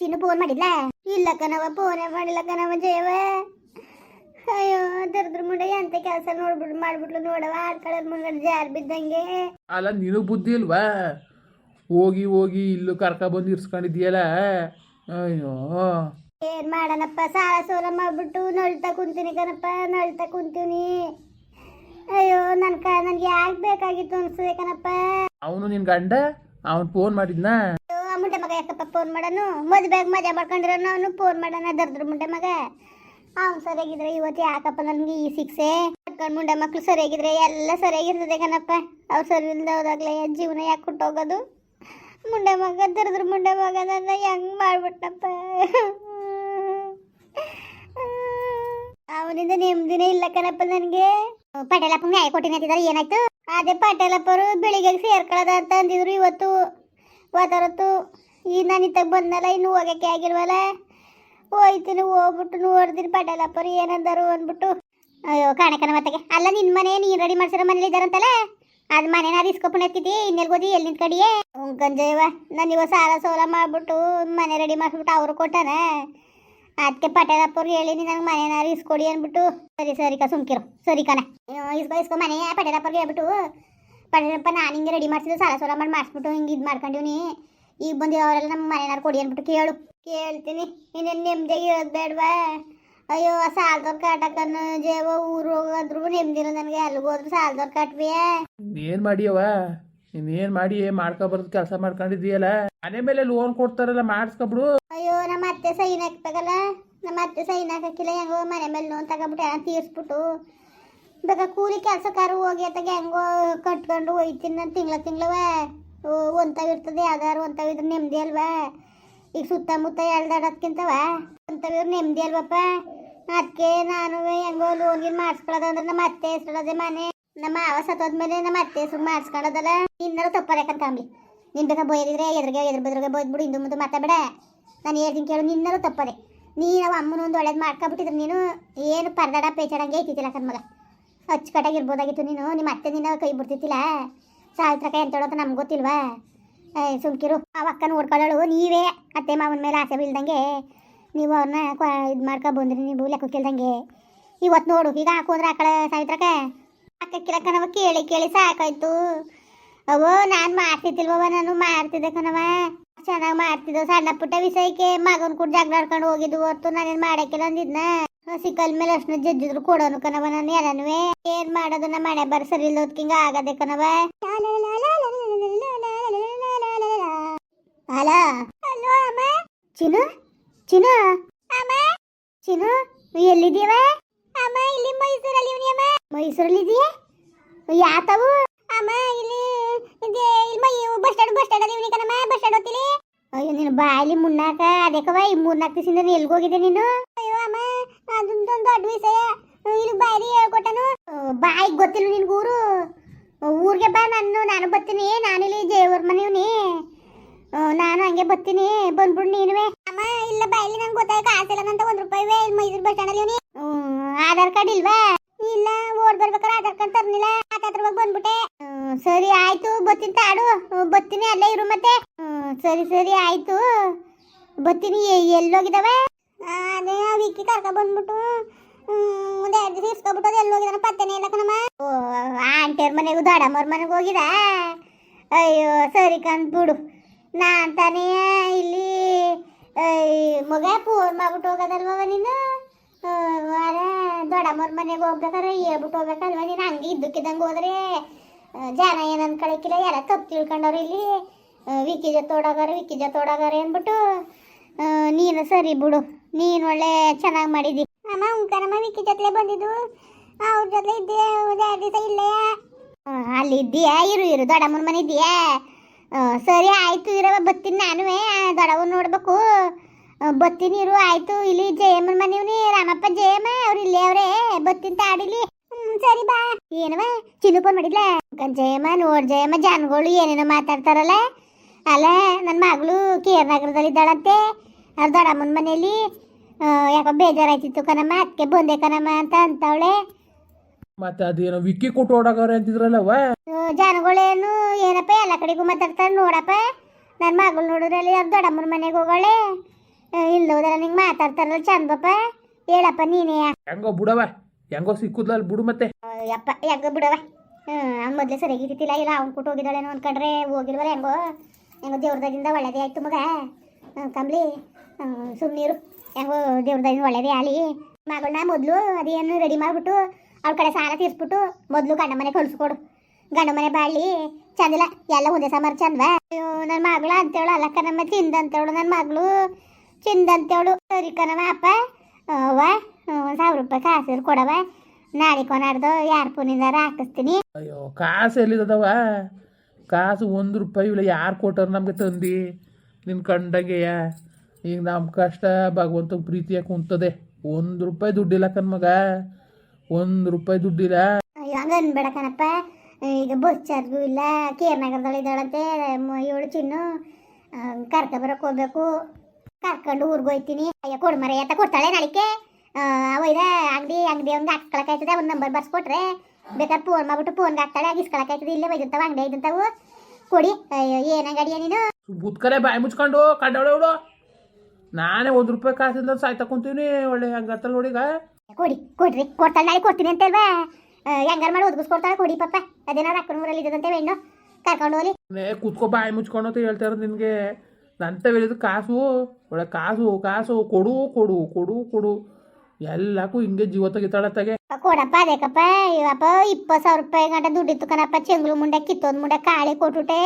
ಚಿನ್ನು phone ಮಾಡಿಲ್ಲ ಇಲ್ಲ ಕಣವ ಫೋನೇ ಮಾಡಿಲ್ಲ ಕಣವ ಜಯವ ಅಯ್ಯೋ ದರ್ದ್ರ ಮುಂಡ ಎಂತ ಕೆಲಸ ನೋಡ್ಬಿಟ್ಟು ಮಾಡ್ಬಿಟ್ಲು ನೋಡವ ಆಡ್ಕೊಳ್ಳೋದ್ ಮುಂದ್ಗಡೆ ಜಾರ್ ಬಿದ್ದಂಗೆ. ಅಲ್ಲ ನೀನು ಬುದ್ಧಿ ಇಲ್ವಾ? ಹೋಗಿ ಹೋಗಿ ಇಲ್ಲೂ ಕರ್ಕ ಬಂದು ಇರ್ಸ್ಕೊಂಡಿದ್ಯಲ್ಲ? ಅಯ್ಯೋ. ಏನ್ ಮಾಡನಪ್ಪ ಸಾಲ ಸೋಲ ಮಾಡ್ಬಿಟ್ಟು ನಳ್ತಾ ಕುಂತೀನಿ ಕಣಪ್ಪ ನಳ್ತಾ ಕುಂತೀನಿ. ಅಯ್ಯೋ ನನ್ ಕ ನನ್ಗೆ ಯಾಕೆ ಬೇಕಾಗಿತ್ತು ಅನ್ಸ್ತದೆ ಕಣಪ್ಪ. ಅವನು ನಿನ್ ಗಂಡ? ಅವನ್ ಫೋನ್ ಮಾಡಿದ್ನಾ? ಮುಂಡೆ ಮಗ ಯಾಕಪ್ಪ ಫೋನ್ ಮಾಡೋನು? ಮದುವೆಗೆ ಮಜಾ ಮಾಡ್ಕೊಂಡಿರೋನು ಅವನು ಫೋನ್ ಮಾಡೋಣ ದರ್ದ್ರ ಮುಂಡೆ ಮಗ. ಅವ್ನು ಸರಿಯಾಗಿದ್ರೆ ಇವತ್ತು ಯಾಕಪ್ಪ ನನಗೆ ಈ ಸಿಕ್ಸೆ ಕಣ್ ಮುಂಡೆ ಮಕ್ಕಳು ಸರಿಯಾಗಿದ್ರೆ ಎಲ್ಲ ಸರಿಯಾಗಿರ್ತದೆ ಕಣಪ್ಪ. ಅವ್ರು ಸರಿ ಇಲ್ಲದೆ ಹೋದಾಗ್ಲೇ ಜೀವನ ಯಾಕೆ ಕೊಟ್ಟೋಗೋದು ಮುಂಡೆ ಮಗ, ದರ್ದ್ರ ಮುಂಡೆ ಮಗ, ನನ್ನ ಹೆಂಗ್ ಮಾಡ್ಬಿಟ್ಟಪ್ಪ ಅವನಿಂದ ನೆಮ್ಮದಿನೇ ಇಲ್ಲ ಕಣಪ್ಪ ನನಗೆ. ಪಟೇಲಪ್ಪ ನ್ಯಾಯ ಕೊಟ್ಟಿನ ಏನಾಯ್ತು? ಅದೇ ಪಟೇಲಪ್ಪರು ಬೆಳಿಗ್ಗೆ ಸೇರ್ಕೊಳ್ಳೋದ ಅಂತ ಅಂದಿದ್ರು ಇವತ್ತು. ಹೋದರತ್ತು ಈ ನಾನು ಇತ್ತಾಗ ಬಂದಲ್ಲ ಇನ್ನು ಹೋಗಕ್ಕೆ ಆಗಿಲ್ವಲ್ಲ? ಹೋಯ್ತೀನಿ ಹೋಗ್ಬಿಟ್ಟು ನೋಡ್ತೀನಿ ಪಡಲಪ್ಪರು ಏನಂದರು ಅಂದ್ಬಿಟ್ಟು. ಅಯ್ಯೋ, ಕಾಣಕನ ಮತ್ತೆಗೆ ಅಲ್ಲ ನಿನ್ನ ಮನೆ ನೀನು ರೆಡಿ ಮಾಡ್ಸಿರೋ ಮನೇಲಿ ಇದ್ದಾರಂತಲ್ಲ? ಅದು ಮನೇನ ಇಸ್ಕೊಪುಣ ಎತ್ತಿದ್ದಿ ಇನ್ನೆಲ್ಲಿ ಹೋದಿ ಎಲ್ಲಿ ಗಂಜಯ್ಯವ ನಾನು ಇವಾಗ ಸಾಲ ಸೋಲ ಮಾಡ್ಬಿಟ್ಟು ಮನೆ ರೆಡಿ ಮಾಡಿಸ್ಬಿಟ್ಟು ಅವರು ಕೊಟ್ಟಾನ? ಅದಕ್ಕೆ ಪಟೇಲಪ್ಪವ್ರಿಗೆ ಹೇಳಿನಿ ನನಗೆ ಮನೆನಾರು ಇಸ್ಕೊಡಿ ಅಂದ್ಬಿಟ್ಟು. ಸರಿ ಸರಿ ಕಾ ಸುಮ್ಕಿರು ಸರಿ ಕಣ ಇಸ್ಕೊ ಇಸ್ಕೊ, ಮನೆ ಪಟೇಲಪ್ಪವ್ರಿಗೆ ಹೇಳ್ಬಿಟ್ಟು. ಪಟೇಲಪ್ಪ ನಾನು ಹಿಂಗೆ ರೆಡಿ ಮಾಡಿಸಿದ್ದು ಸಾಲ ಸೋಲ ಮಾಡಿ ಮಾಡಿಸ್ಬಿಟ್ಟು ಹಿಂಗೆ ಇದು ಮಾಡ್ಕೊಂಡಿವ್ನಿ ಈಗ ಬಂದು ಅವರೆಲ್ಲ ನಮ್ಮ ಮನೆನಾರು ಕೊಡಿ ಅಂದ್ಬಿಟ್ಟು ಕೇಳು. ಕೇಳ್ತೀನಿ. ಇನ್ನೇನು ನೆಮ್ಮದಿಯಾಗಿ ಇರೋದು ಬೇಡವಾ? ಅಯ್ಯೋ ಸಾಲದವ್ರು ಕಾಟಕ್ಕನ್ನು ಜೇವ ಊರು ಹೋಗೋದ್ರು ನೆಮ್ಮದಿಲ್ಲ ನನಗೆ. ಅಲ್ಲಿಗೆ ಹೋದ್ರು ಸಾಲದವ್ರು ಕಾಟ್ವಿಯಾ ಇನ್ನೇನು ಮಾಡಿಯವ ಇನ್ನೇನು ಮಾಡಿ ಮಾಡ್ಕೊಬಾರ್ದು ಕೆಲಸ ಮಾಡ್ಕೊಂಡಿದ್ದೀಯಲ್ಲ? ಮನೆ ಮೇಲೆ ಲೋನ್ ಕೊಡ್ತಾರಲ್ಲ ಮಾಡಿಸ್ಕೊಬಿಡು. ಅಯ್ಯೋ ನಮ್ಮ ಅತ್ತೆ ಸೈನ್ ಹಾಕ್ಬೇಕಲ್ಲ? ನಮ್ಮ ಅತ್ತೆ ಸೈನ್ ಹಾಕಿಲ್ಲ ಹೆಂಗೋ ಮನೆ ಮೇಲೆ ಲೋನ್ ತಗೊಬಿಟ್ಟು ತೀರಿಸ್ಬಿಟ್ಟು. ಬೇಕಾ ಕೂಲಿ ಕೆಲಸಕ್ಕಾರು ಹೋಗಿ ಅತ್ತಾಗ ಹೆಂಗೋ ಕಟ್ಕೊಂಡು ಹೋಯ್ತೀನಿ ತಿಂಗಳ ತಿಂಗಳವ. ಒಂತವ್ ಇರ್ತದೆ ಯಾವ್ದಾರು ಒಂತವ್ ಇದ್ರೆ ನೆಮ್ಮದಿ ಅಲ್ವಾ? ಈಗ ಸುತ್ತಮುತ್ತ ಎಳ್ದಾಡೋದ್ಕಿಂತವ ಒಂತವ್ ಇವ್ರು ನೆಮ್ಮದಿ ಅಲ್ವಪ್ಪ? ಅದಕ್ಕೆ ನಾನು ಹೆಂಗೋ ಲೋನ್ ಗಿನ್ ಮಾಡಿಸ್ಕೊಳ್ಳೋದಂದ್ರೆ ನಮ್ಮ ಅತ್ತೆ ಹೆಸ್ರದೇ ಮನೆ. ನಮ್ಮ ಮಾವ ಸತ್ತೋದ್ಮೇಲೆ ನಮ್ಮ ಅತ್ತೆ ಹೆಸ್ರು ಮಾಡಿಸ್ಕೊಳ್ಳೋದಲ್ಲ. ಇನ್ನರೂ ತಪ್ಪದಕ್ಕಂತ ಅಂಬ್ಲಿ ನಿನ್ ಬೇಕಾ ಬೋಯ್ದಿದ್ರೆ ಎದುರಿಗೆ, ಎದುರು ಬದ್ರಿಗೆ ಬೈದ್ಬಿಡು, ಹಿಂದೆ ಮುಂದೆ ಮಾತಾಡ ನಾನು ಹೇಳ್ತೀನಿ ಕೇಳು, ನಿನ್ನರೂ ತಪ್ಪದೆ. ನೀನು ಅಮ್ಮನೊಂದು ಒಳ್ಳೇದು ಮಾಡ್ಕೊಬಿಟ್ಟಿದ್ರೆ ನೀನು. ಏನು ಪರದಾಡ ಪೇಚಾಡಂಗೆ ಐತಿತ್ತಿಲ್ಲ ಕಣ್ಮಗ ಅಚ್ಚುಕಟ್ಟಾಗಿರ್ಬೋದಾಗಿತ್ತು ನೀನು. ನಿಮ್ಮ ಅತ್ತೆ ನಿನ್ನ ಕೈ ಬಿಡ್ತಿತ್ತಿಲ್ಲ ಸಾವಿತ್ರ ಕೈ ಅಂತ ನಮ್ಗೆ ಗೊತ್ತಿಲ್ವಾ? ಏ, ಸುಮ್ಕಿರು. ಆ ಅಕ್ಕ ನೋಡ್ಕೊಳ್ಳೋಳು ನೀವೇ ಅತ್ತೆ ಮಾವನ ಮೇಲೆ ಆಸೆ ಬೀಳ್ದಂಗೆ. ನೀವು ಅವ್ರನ್ನ ಇದು ಮಾಡ್ಕೊ ಬಂದ್ರಿ ನೀವು, ಲೆಕ್ಕ ಕೇಳ್ದಂಗೆ. ಇವತ್ತು ನೋಡು, ಈಗ ಹಾಕೋದ್ರೆ ಆ ಕಡೆ ಸಾವಿತ್ರಕ ಕಿರಕ್ಕ ಕಣವ ಕೇಳಿ ಕೇಳಿ ಸಾಕಾಯ್ತು. ಅವೋ ನಾನು ಮಾಡ್ತಿದ್ದಿಲ್ವವ ನಾನು ಮಾಡ್ತಿದ್ದೆ ಕಣವ ಚೆನ್ನಾಗಿ ಮಾಡ್ತಿದ್ದೋ ಸಣ್ಣ ಪುಟ್ಟ ವಿಷಯಕ್ಕೆ ಮಗನ ಕೂಡ ಜಗಳ ಆಡ್ಕೊಂಡು ಹೋಗಿದ್ದು ಹೊತ್ತು ನಾನೇನು ಮಾಡಕ್ಕಿಲ್ಲ ಅಂದಿದ್ನ. ಸಿಕ್ಕಲ್ ಮೇಲೆ ಅಷ್ಟು ಜಜ್ಜಿದ್ರು ಕೊಡೋನು ಕಣವ ನಾನು ಎಲ್ಲನೂ ಏನ್ ಮಾಡೋದು? ನಮ್ಮ ಮನೆ ಬರ ಸರಿ ಇಲ್ಲೋದ್ಕಿಂಗ ಆಗದೆ ಕಣವ ಹಲೋ ಹಲೋ ಅಮ್ಮ? ಚಿನು ಚಿನು ಅಮ್ಮ? ಚಿನು ಎಲ್ಲಿದ್ದೀವ ಅಮ್ಮ ಇಲ್ಲಿ ಮೈಸೂರಲ್ಲಿ ಇವನಿ ಅಮ್ಮ. ಮೈಸೂರಲ್ಲಿ ಇದೀಯ? ಯಾತವು? ಅಮ್ಮ ಇಲ್ಲಿ ಇದೆ ಇಲ್ಲಿ ಬಸ್ ಸ್ಟ್ಯಾಂಡ್ ಬಸ್ ಸ್ಟ್ಯಾಂಡ್ ಅಲ್ಲಿ ಇವನಿ ಕಣಮ್ಮ. ಬಸ್ ಸ್ಟ್ಯಾಂಡ್ ಹೋಗ್ತೀನಿ. ಅಯ್ಯೋ ನೀನು ಬಾಯಲ್ಲಿ ಮುನ್ನಾಕ ಅದಕ್ಕವ ಈ ಮೂರ್ನಾಲ್ಕು ದಿವಸದಿಂದ ಎಲ್ಗೋಗಿದ್ದೆ ನೀನು? ಅಮ್ಮ ಅದೊಂದೊಂದು ವಿಷಯ. ಇಲ್ಲಿ ಬಾರಿ ಹೇಳ್ಕೊಟ್ಟನು? ಬಾಯಿಗೆ ಗೊತ್ತಿಲ್ಲ ನಿನ್ಗೆ ಊರು. ಊರಿಗೆ ಬಾ ನಾನು ನಾನು ಬರ್ತೀನಿ. ನಾನು ಇಲ್ಲಿ ನಾನು ಹಂಗೆ ಬರ್ತೀನಿ. ಬಂದ್ಬಿಡು ನೀನುವೆ. ಅಮ್ಮ, ಇಲ್ಲ ಬಾಯಲ್ಲಿ ನಂಗೆ ಗೊತ್ತಾಗ ಕಾಸಿಲ್ಲ ಅಂತ ಒಂದು ರೂಪಾಯಿ ಇಲ್ಲಿ ಮೈಸೂರು ಬಸ್ ಸ್ಟ್ಯಾಂಡಲ್ಲಿ ಆಧಾರ್ ಕಾರ್ಡ್ ಇಲ್ವಾ? ಇಲ್ಲ, ಓಡ್ ಬರ್ಬೇಕಾದ್ರೆ ಆಧಾರ್ ಕಾರ್ಡ್ ತರ್ನಿಲ್ಲ. ಹತ್ರವಾಗಿ ಬಂದ್ಬಿಟ್ಟೆ. ಸರಿ ಆಯ್ತು. ಬರ್ತೀನಿ ತಾಡು. ಬತ್ತೀನಿ ಅಲ್ಲೇ ಇರು ಮತ್ತೆ. ಸರಿ ಸರಿ ಆಯ್ತು. ಬರ್ತೀನಿ, ಎ- ಎಲ್ಲೋಗಿದಾವೆ ಅದೇ ವಿಕ್ಕಿ ಕರ್ಕ ಬಂದ್ಬಿಟ್ಟು ಮುಂದೆ ಎರಡು ದಿವಸ ಇಸ್ಕೊಬಿಟ್ಟು ಅದು ಎಲ್ಲೋಗಿದಾನ ಪತ್ತೆನೇ ಇಲ್ಲ ಕಣಮ್ಮ. ಓ ಆಂಟಿಯವ್ರ ಮನೆಗೂ ದೊಡ್ಡಮ್ಮವ್ರ ಮನೆಗೆ ಹೋಗಿದ? ಅಯ್ಯೋ ಸರಿ ಕಂದ್ ಬಿಡು. ನಾನ್ ತಾನೇ ಇಲ್ಲಿ ಮಗ ಫೋನ್ ಮಾಡ್ಬಿಟ್ಟು ಹೋಗೋದಲ್ವ ನೀನು? ವಾರ ದೊಡ್ಡಮ್ಮವ್ರ ಮನೆಗೆ ಹೋಗ್ಬೇಕಾರೆ ಹೇಳ್ಬಿಟ್ಟು ಹೋಗ್ಬೇಕಲ್ವ ನೀನು? ಹಂಗೆ ಇದ್ದಕ್ಕಿದ್ದಂಗೆ ಹೋದ್ರೆ ಜನ ಏನು ಅನ್ಕೊಳಕ್ಕಿಲ್ಲ ಯಾರ ತಪ್ಪು ತಿಳ್ಕೊಂಡವ್ರು ಇಲ್ಲಿ? ಆ, ತೋಡಾಗಾರ ಜೊತೆ ತೋಡಾಗಾರ ವಿಕ್ಕಿ ಜೊತೆ ಓಡೋಗಾರೆ ಅಂದ್ಬಿಟ್ಟು ನೀನು ಸರಿ ಬಿಡು. ನೀನು ಒಳ್ಳೆ ಚೆನ್ನಾಗಿ ಮಾಡಿದಿ. ಅಮ್ಮ ಉಂಕನಮ್ಮ ವಿಕ್ಕಿ ಜೊತೆ ಬಂದಿದ್ದು. ಅವ್ರ ಜೊತೆ ಇದ್ದೆ ಎರಡು ದಿವಸ ಇಲ್ಲೇ ಅಲ್ಲಿ ಇದ್ದೀಯಾ? ಇರು ಇರು. ದೊಡ್ಡಮ್ಮನ ಮನೆ ಇದೆಯಾ ಸರಿ, ಆಯ್ತು. ಇರೋ, ಬತ್ತೀನಿ ನಾನುವೇ. ದೊಡ್ಡವ್ ನೋಡ್ಬೇಕು. ಬತ್ತೀನಿ, ಇರು, ಆಯ್ತು. ಇಲ್ಲಿ ಜಯಮ್ಮನ ಮನೆಯವನಿ. ರಾಮಪ್ಪ, ಜಯಮ್ಮ, ಅವ್ರು ಇಲ್ಲೇ ಅವರೇ. ಬತ್ತಿನ ತಾಡಿಲಿ. ಸರಿ, ಬಾ. ಏನವ ಚಿನ್ನು ಫೋನ್ ಜಯಮ್ಮ, ನೋಡ್ ಜಯಮ್ಮ, ಜನಗಳು ಏನೇನೋ ಮಾತಾಡ್ತಾರಲ್ಲ. ಅಲ್ಲ ನನ್ನ ಮಗಳು ಕೇರ್ ನಗರದಲ್ಲಿ ಇದ್ದಾಳಂತೆ ಅವ್ರ ದೊಡ್ಡಮ್ಮನ ಮನೇಲಿ ಯಾಕೋ ಬೇಜಾರಾಯ್ತಿತ್ತು ಕಣಮ್ಮ ಅದಕ್ಕೆ ಬಂದೆ ಕಣಮ್ಮ ಅಂತ ಅಂತವಳೆ. ಮತ್ತೆ ಅದೇನೋ ವಿಕ್ಕಿ ಕೊಟ್ಟು ಓಡಾಗವ್ರೆ ಅಂತಿದ್ರಲ್ಲವ ಜನಗಳೇನು ಏನಪ್ಪ ಎಲ್ಲ ಕಡೆಗೂ ಮಾತಾಡ್ತಾರೆ ನೋಡಪ್ಪ. ನನ್ನ ಮಗಳು ನೋಡಿದ್ರಲ್ಲಿ ಅವ್ರ ದೊಡ್ಡಮ್ಮನ ಮನೆಗೆ ಹೋಗೋಳೆ. ಇಲ್ದೋದಲ್ಲ ನಿಂಗೆ ಮಾತಾಡ್ತಾರಲ್ಲ ಚಂದಪ್ಪ ಹೇಳಪ್ಪ ನೀನೇ. ಹೆಂಗೋ ಬಿಡವ ಹೆಂಗೋ ಸಿಕ್ಕುದಲ್ಲ ಬಿಡು ಮತ್ತೆ. ಯಪ್ಪ ಹೆಂಗ ಬಿಡವ ಹ್ಞೂ ಮೊದಲೇ ಸರಿಯಾಗಿದ್ದಿಲ್ಲ ಇಲ್ಲ ಅವ್ನು ಕೊಟ್ಟು ಹೋಗಿದ್ದಾಳೇನೋ ಅನ್ಕೊಂಡ್ರೆ ಹೋಗಿಲ್ವಲ್ಲ ಹೆಂಗೋ. ಹೆಂಗೋ ದೇವ್ರದಾಗಿಂದ ಒಳ್ಳೇದೇ ಆಯ್ತು ಮಗ. ಕಂಬ್ಲಿ ಸುಮ್ಮನೀರು ಯಾಕೋ ದೇವ್ರದಾಗಿಂದ ಒಳ್ಳೇದೇ ಆಲಿ ಮಗಳನ್ನ ಮೊದಲು ಅದೇನು ರೆಡಿ ಮಾಡಿಬಿಟ್ಟು ಅವ್ಳ ಕಡೆ ಸಾಲ ತೀರಿಸ್ಬಿಟ್ಟು ಮೊದಲು ಗಂಡ ಮನೆ ಕಳ್ಸ್ಕೊಡು ಗಂಡ ಮನೆ ಬಾಳಿ ಚಂದಿಲ್ಲ ಎಲ್ಲ ಒಂದೇ ಸಮಾರ ಚಂದವ? ಅಯ್ಯೋ ನನ್ನ ಮಗಳು ಅಂತೇಳು ಅಲ್ಲಕ್ಕ ನಮ್ಮ ಚಿಂದ ಅಂತೇಳು ನನ್ನ ಮಗಳು ಚಿಂದ ಅಂತೇಳು ಸರಿ ಕಣವ ಅಪ್ಪ. ಅವ್ವ. ಒಂದು ಸಾವಿರ ರೂಪಾಯಿ ಕಾಸು ಕೊಡವ ನಾಳೆ ಕೊನಾಡ್ದು ಯಾರ ಫೋನಿಂದಾರ ಹಾಕಿಸ್ತೀನಿ. ಅಯ್ಯೋ, ಕಾಸು ಎಲ್ಲಿದವ ಕಾಸು ಒಂದು ರೂಪಾಯಿ ಇಲ್ಲ, ಯಾರು ಕೊಟ್ಟರು ನಮಗೆ ತಂದು? ನಿನ್ನ ಕಂಡಂಗೆಯ. ಈಗ ನಮ್ಮ ಕಷ್ಟ ಭಗವಂತ ಪ್ರೀತಿಯ ಕುಂತದೆ. ಒಂದು ರೂಪಾಯಿ ದುಡ್ಡಿಲ್ಲ ಕಣ್ಮಗ ಒಂದು ರೂಪಾಯಿ ದುಡ್ಡಿಲ್ಲ. ಹಂಗನ್ಬೇಡ ಕಣಪ್ಪ. ಈಗ ಬಸ್ ಚಾರ್ಜು ಇಲ್ಲ ಕೇರ್ನಗರದಲ್ಲಿ ಇದ್ದಾಳಂತೆ ಮ- ಏಳು ಚಿನ್ನು. ಕರ್ಕ ಬರಕ್ಕೆ ಹೋಗ್ಬೇಕು. ಕರ್ಕೊಂಡು ಊರಿಗೆ ಹೋಯ್ತೀನಿ. ಅಯ್ಯ ಕೊಡು ಮರ ಅಂತ ಕೊಡ್ತಾಳೆ ನಾಳಿಕೆ ಒಯ್ದ ಅಂಗಡಿ ಅಂಗಡಿ ಒಂದು ಹಾಕ್ಸ್ಕೊಳಕಾಯ್ತದೆ ಒಂದು ನಂಬರ್ ಬರ್ಸ್ಕೊಟ್ರೆ. ಬೇಕಾದ್ರೆ ಫೋನ್ ಮಾಡ್ಬಿಟ್ಟು ಫೋನ್ ಹಾಕ್ತಾಳೆ ಇಸ್ಕೊಳಕಾಯ್ತದೆ ಇಲ್ಲೇ ಒಯ್ದಂತಾವ ಅಂಗಡಿ ಇದ್ದಂತಾವು ಕೊಡಿ. ಅಯ್ಯೋ ಏನ್ ಅಂಗಡಿಯ ನೀನು? ಬುತ್ಕರೆ ಬಾಯಿ ಮುಚ್ಕೊಂಡು ಕಂಡವಳೆ ನಾನೇ ಒಂದು ರೂಪಾಯಿ ಕಾಸಿಂದ ಸಾಯ್ ತಕೊಂತೀನಿ ಒಳ್ಳೆ ಹಂಗತ್ತಲ್ಲ ನೋಡಿಗ ಕೊಡಿ ಕೊಡ್ರಿ. ಕೊಡ್ತಾಳೆ ನಾಳೆ ಕೊಡ್ತೀನಿ ಅಂತಲ್ವಾ ಹೆಂಗಾರ ಮಾಡಿ ಒದಗಿಸ್ಕೊಡ್ತಾಳೆ ಕೊಡಿ ಪಪ್ಪ. ಅದೇನಾರ ಅಕ್ಕನ ಊರಲ್ಲಿ ಇದ್ದದಂತೆ ಹೆಣ್ಣು ಕರ್ಕೊಂಡು ಹೋಗ್ಲಿ ನೇ ಕೂತ್ಕೋ ಬಾಯಿ ಮುಚ್ಕೊಂಡು ಅಂತ ಹೇಳ್ತಾ ಇರೋದು ನಿನಗೆ. ನಂತ ಹೇಳಿದ ಕಾಸು ಒಳ್ಳೆ ಕಾಸು ಕಾಸು ಕೊಡು ಕೊಡು ಕೊಡು ಕೊಡು. ಎಲ್ಲಕ್ಕೂ ಹಿಂಗೆ ಜೀವ ತೆಗಿತಾಳತ್ತಾಗೆ ಕೊಡಪ್ಪ ಅದೇಕಪ್ಪ. ಇವಪ್ಪ ಇಪ್ಪತ್ತು ಸಾವಿರ ರೂಪಾಯಿ ಗಂಟ ದುಡ್ಡಿತ್ತು ಕಣಪ್ಪ. ಚೆಂಗ್ಳು ಮುಂಡೆ ಕಿತ್ತೊಂದು ಮುಂಡೆ ಕಾಳಿ ಕೊಟ್ಟುಟೆ.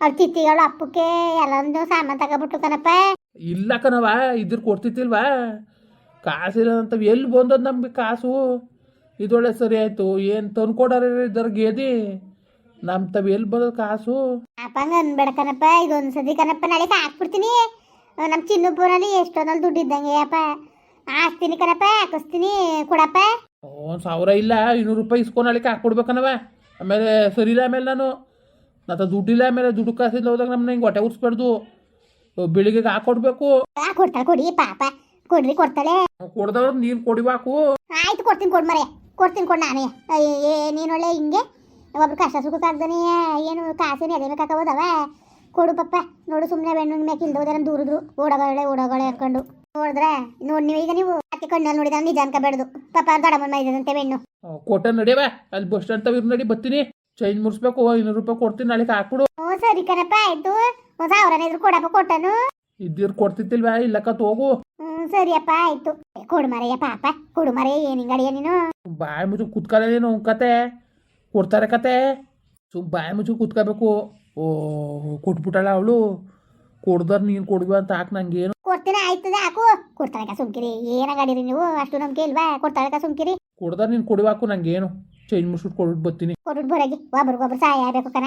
ಅವ್ರ ತಿತ್ತಿಗಳು ಅಪ್ಪಕ್ಕೆ ಎಲ್ಲೊಂದು ಸಾಮಾನು ತಗೊಬಿಟ್ಟು ಕಣಪ್ಪ. ಇಲ್ಲ ಕಣವ ಇದ್ರ ಕೊಡ್ತಿತ್ತಿಲ್ವಾ ಕಾಸಿಲ್ಲ ಅಂತ ಎಲ್ಲಿ ಬಂದದ್ದು ನಮಗೆ ಕಾಸು? ಇದೊಳ್ಳೆ ಸರಿ ಆಯಿತು ಏನು ತಂದ್ಕೊಡಾರ ಇದ್ರ ಗೇದಿ? ನಮ್ಮ ತವ್ ಎಲ್ಲಿ ಬಂದದ ಕಾಸು? ಅಪ್ಪ ಹಂಗ ಅನ್ಬೇಡ ಕಣಪ್ಪ ಇದೊಂದು ಸತಿ ಕಣಪ್ಪ ನಾಳೆ ಹಾಕ್ಬಿಡ್ತೀನಿ. ನಮ್ಮ ಚಿನ್ನು ಫೋನಲ್ಲಿ ಎಷ್ಟೊಂದಲ್ಲಿ ದುಡ್ಡು ಇದ್ದಂಗೆ ಅಪ್ಪ. ಹಾಕ್ತೀನಿ ಕನಪ್ಪ ಹಾಕಿಸ್ತೀನಿ ಕೊಡಪ್ಪ. ಒಂದು ಸಾವಿರ ಇಲ್ಲ ಇನ್ನೂರು ರೂಪಾಯಿ ಇಸ್ಕೊಂಡಳಿಕೆ ಹಾಕ್ಬಿಡ್ಬೇಕನವ ಆಮೇಲೆ ಸರಿ ಇಲ್ಲ ಆಮೇಲೆ ನಾನು. ನಾ ದುಡ್ಡಿಲ್ಲ ಆಮೇಲೆ ದುಡ್ಡು ಕಾಸಿಲ್ಲ ಹೋದಾಗ ನಮ್ಮನ್ನ ಹಿಂಗೆ ಹೊಟ್ಟೆ ಉರ್ಸ್ಬಾರ್ದು. ಬೆಳಿಗ್ಗೆಗೆ ಹಾಕ್ಕೊಡ್ಬೇಕು ಆ ಕೊಡ್ತಾಳೆ ಕೊಡಿ ಪಾಪ. ಕೊಡ್ರಿ ಕೊಡ್ತಾಳೆ. ಕೊಡ್ದವ್ರ ನೀನ್ ಕೊಡಿವಾಕು ಆಯ್ತು ಕೊಡ್ತೀನಿ ಕೊಡ್ ಮರೆ ಕೊಡ್ತೀನಿ ಕೊಡ್ ನಾನೇ. ಅಯ್ಯ, ಏ ನೀನು ಒಳ್ಳೆ ಹಿಂಗೆ. ಒಬ್ರು ಕಷ್ಟ ಸುಖಕ್ಕಾಗ್ದಾನೆ ಏನು ಕಾಸಿನ ಎದೆ ಬೇಕಾಕೋದವ ಕೊಡು ಪಪ್ಪ. ನೋಡು ಸುಮ್ಮನೆ ಬೆಣ್ಣು ಮ್ಯಾಕೆ ಇಲ್ದೋದಾರ ದೂರದ್ರು. ಓಡಗಳೆ ಓಡಗಳೆ ಹಾಕೊಂಡು ನೋಡಿದ್ರೆ ನೋಡಿ ನೀವು ಈಗ ನೀವು ಅತ್ತೆ ಕಣ್ಣಲ್ಲಿ ನೋಡಿದ್ರೆ ನಿಜ ಅನ್ಕೋಬೇಡ್ದು ಪಾಪ ದೊಡ್ಡಮ್ಮನ ಮೈದಂತೆ ಬೆಣ್ಣು. ಕೊಟ್ಟ ನಡಿಯವ ಅಲ್ಲಿ ಬಸ್ ಸ್ಟ್ಯಾಂಡ್ ತವ ನಡಿ ಬರ್ತೀನಿ. ಚೇಂಜ್ ಮುರ್ಸ್ಬೇಕು ಇನ್ನೂರು ರೂಪಾಯಿ ಕೊಡ್ತೀನಿ ನಾಳೆ ಹಾಕ್ಬಿಡು. ಹ್ಞೂ ಸರಿ ಕಣಪ್ಪ ಆಯ್ತು. ಸಾವಿರನೇ ಇದ್ರು ಕೊಡಪ್ಪ ಕೊಟ್ಟನು. ಇದ್ದಿರ್ ಕೊಡ್ತಿತ್ತಿಲ್ವಾ ಇಲ್ಲಕತ್ ಹೋಗು ಹ್ಞೂ ಸರಿಯಪ್ಪ ಆಯ್ತು. ಕೊಡು ಮರೆಯ ಪಾಪ. ಕೊಡು ಮರೆಯ ಏನು ಹಿಂಗಡಿಯ ನೀನು? ಬಾಯಿ ಮುಚ್ಚು ಕುತ್ಕೊಳ್ಳೇನು ಕತೆ. ಕೊಡ್ತಾರೆ ಕತೆ. ಸುಮ್ ಬಾಯಿ ಮುಚ್ಚು ಕುತ್ಕೋಬೇಕು. ಓ ಕೊಟ್ಬಿಟ್ಟಾಳ ಅವಳು. ಕೊಡ್ದಾರ ನೀನು ಕೊಡ್ಬಿ ಅಂತ ಹಾಕ್ ನಂಗೇನು. ಕೊಡ್ತೀನಿ ಆಯ್ತದೆ ಹಾಕು. ಕೊಡ್ತಾಳಕ ಸುಮ್ಕಿರಿ. ಏನ ಗಾಡಿರಿ ನೀವು? ಅಷ್ಟು ನಂಬಿಕೆ ಇಲ್ವಾ? ಕೊಡ್ತಾಳಕ ಸುಮ್ಕಿರಿ. ಕೊಡ್ದಾರ ನೀನು ಕೊಡಿವಾಕು ನಂಗೇನು. ಚೇಂಜ್ ಮುರ್ಸ್ಬಿಟ್ಟು ಕೊಡ್ಬಿಟ್ಟು ಬರ್ತೀನಿ. ಕೊಡ್ಬಿಟ್ಟು ಬರೋಗಿ. ಒಬ್ರಿಗೊಬ್ರು ಸಹಾಯ ಆಗ್ಬೇಕು ಕಣ.